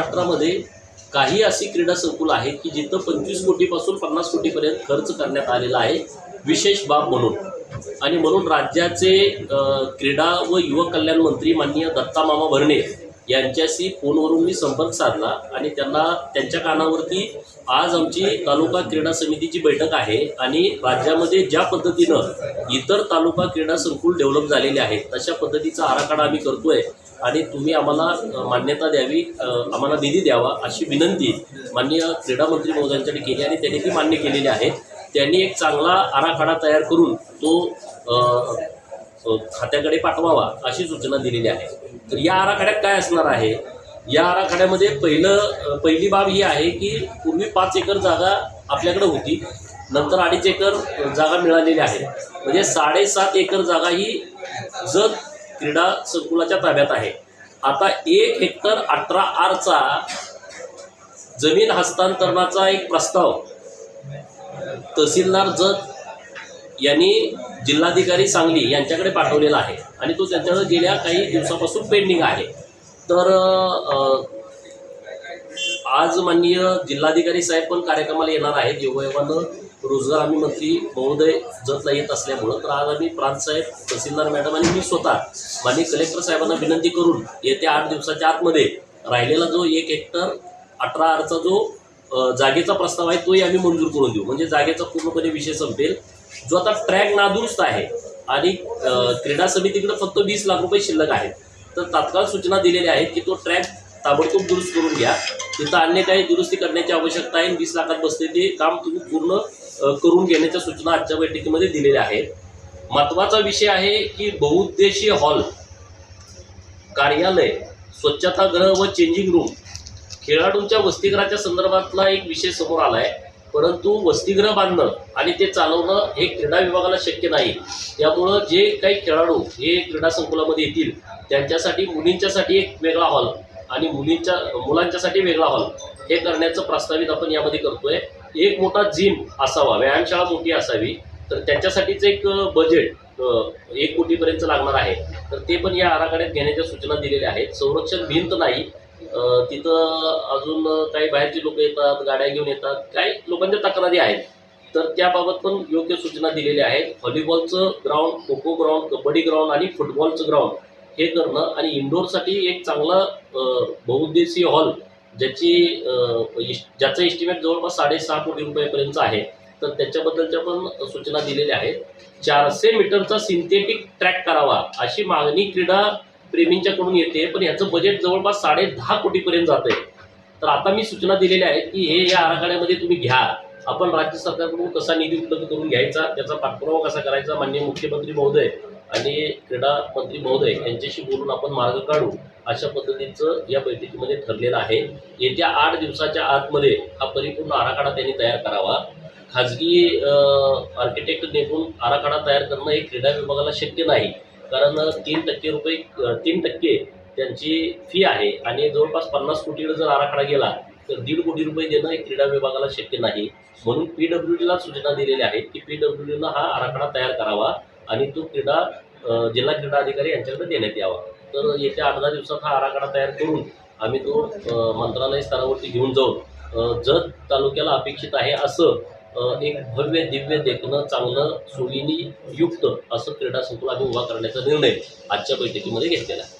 महाराष्ट्रामध्ये काही अशी क्रीडा संकुल आहेत की जिथं पंचवीस कोटीपासून पन्नास कोटीपर्यंत खर्च करण्यात आलेला आहे विशेष बाब म्हणून. आणि म्हणून राज्याचे क्रीडा व युवक कल्याण मंत्री माननीय दत्ता मामा भरणे यांच्याशी फोनवरून मी संपर्क साधला आणि त्यांना त्यांच्या कानावरती आज आमची तालुका क्रीडा समितीची बैठक आहे आणि राज्यामध्ये ज्या पद्धतीनं इतर तालुका क्रीडा संकुल डेव्हलप झालेले आहेत तशा पद्धतीचा आराखडा आम्ही करतोय आणि तुम्ही आम्हाला मान्यता द्यावी आम्हाला निधी द्यावा अशी विनंती माननीय क्रीडा मंत्री महोदयांकडे केली आणि त्यांनी ती मान्य केलेली आहे त्यांनी एक चांगला आराखडा तयार करून तो खात्याकडे पाठवावा अशी सूचना दिलेली आहे. तर या आराखड्यात काय असणार आहे? या आराखड्यामध्ये पहिलं पहिली बाब ही आहे की पूर्वी पाच एकर जागा आपल्याकडे होती. नंतर अडीच एकर जागा मिळालेली आहे. म्हणजे साडेसात एकर जागा ही जत क्रीडा संकुलाच्या ताब्यात आहे. आता एक हेक्टर अठरा आरचा जमीन हस्तांतरणाचा एक प्रस्ताव. तहसीलदार जत यांनी जिल्हाधिकारी सांगली यांच्याकडे पाठवलेला आहे. आणि तो त्यांच्याकडे गेल्या काही दिवसापासून पेंडिंग आहे. तर आज माननीय जिल्हाधिकारी साहेब पण कार्यक्रमाला येणार आहेत. योगायोगानं रोजगार हमी मंत्री महोदय जतला येत असल्यामुळं तर आज आम्ही प्रांत साहेब तहसीलदार मॅडम आणि मी स्वतः माननीय कलेक्टर साहेबांना विनंती करून येत्या आठ दिवसाच्या आतमध्ये राहिलेला जो एक हेक्टर अठरा आरचा जो जागेचा प्रस्ताव आहे तोही आम्ही मंजूर करून देऊ. म्हणजे जागेचा पूर्णपणे विषय संपेल. जो आता ट्रॅक नादुरुस्त आहे. आणि क्रीडा समितीकडे फक्त वीस लाख रुपये शिल्लक आहेत. तर तात्काळ सूचना दिलेल्या आहेत की तो ट्रॅक ताबडतोब दुरुस्त करून घ्या. तिथं अन्य काही दुरुस्ती करण्याची आवश्यकता आहे. वीस लाखात बसते ते काम तुम्ही पूर्ण करून घेण्याच्या सूचना आजच्या बैठकीमध्ये दिलेल्या आहेत. महत्त्वाचा विषय आहे की बहुउद्देशीय हॉल कार्यालय स्वच्छतागृह व चेंजिंग रूम खेळाडूंच्या वसतिगृहाच्या संदर्भातला एक विषय समोर आला आहे परंतु वसतिगृह बांधणं आणि ते चालवणं हे क्रीडा विभागाला शक्य नाही. त्यामुळं जे काही खेळाडू हे क्रीडा संकुलामध्ये येतील त्यांच्यासाठी मुलींच्यासाठी एक वेगळा हॉल आणि मुलींच्या मुलांच्यासाठी वेगळा हॉल हे करण्याचं प्रस्तावित आपण यामध्ये करतोय. एक मोठा जिम असावा व्यायामशाळा मोठी असावी तर त्याच्यासाठीच एक बजेट एक कोटीपर्यंत लागणार आहे. तर ते पण या आराखड्यात घेण्याच्या सूचना दिलेल्या आहेत. संरक्षण भिंत नाही तिथं अजून काही बाहेरची लोक येतात गाड्या घेऊन येतात. काही लोकांच्या तक्रारी आहेत. तर त्याबाबत पण योग्य सूचना दिलेल्या आहेत. व्हॉलीबॉलचं ground kho kho ground kabaddi ground आणि फुटबॉलचं ग्राउंड हे करणं आणि इंडोरसाठी एक चांगला बहुउद्देशीय हॉल ज्याची अ, ज्याचं इस्टिमेट जवळपास साडेसहा कोटी रुपयापर्यंत आहे. तर त्याच्याबद्दलच्या पण सूचना दिलेल्या आहेत. चारशे मीटरचा सिंथेटिक ट्रॅक करावा अशी मागणी क्रीडा प्रेमींच्याकडून येते पण याचं बजेट जवळपास साडे दहा कोटीपर्यंत जात आहे तर आता मी सूचना दिलेल्या आहेत की हे या आराखड्यामध्ये तुम्ही घ्या. आपण राज्य सरकारकडून कसा निधी उपलब्ध करून घ्यायचा त्याचा पाठपुरावा कसा करायचा माननीय मुख्यमंत्री महोदय आणि क्रीडा मंत्री महोदय यांच्याशी बोलून आपण मार्ग काढू अशा पद्धतीचं या बैठकीमध्ये ठरलेलं आहे. येत्या आठ दिवसाच्या आतमध्ये हा परिपूर्ण आराखडा त्यांनी तयार करावा. खाजगी आर्किटेक्ट नेमून आराखडा तयार करणं हे क्रीडा विभागाला शक्य नाही. कारण तीन टक्के रुपये तीन टक्के त्यांची फी आहे आणि जवळपास पन्नास कोटीकडे जर आराखडा गेला तर दीड कोटी रुपये देणं हे क्रीडा विभागाला शक्य नाही. म्हणून पी डब्ल्यू डीला सूचना दिलेल्या आहेत की पी डब्ल्यू डीनं हा आराखडा तयार करावा आणि तो क्रीडा जिल्हा क्रीडा अधिकारी यांच्याकडे देण्यात यावा. तर येत्या आठ दहा दिवसात हा आराखडा तयार करून आम्ही तो मंत्रालय स्तरावरती घेऊन जाऊन जत तालुक्याला अपेक्षित आहे असं एक भव्य दिव्य देखणं चांगलं सोयीनी युक्त असं क्रीडा संकुल आम्ही उभा करण्याचा निर्णय आजच्या बैठकीमध्ये घेतलेला आहे.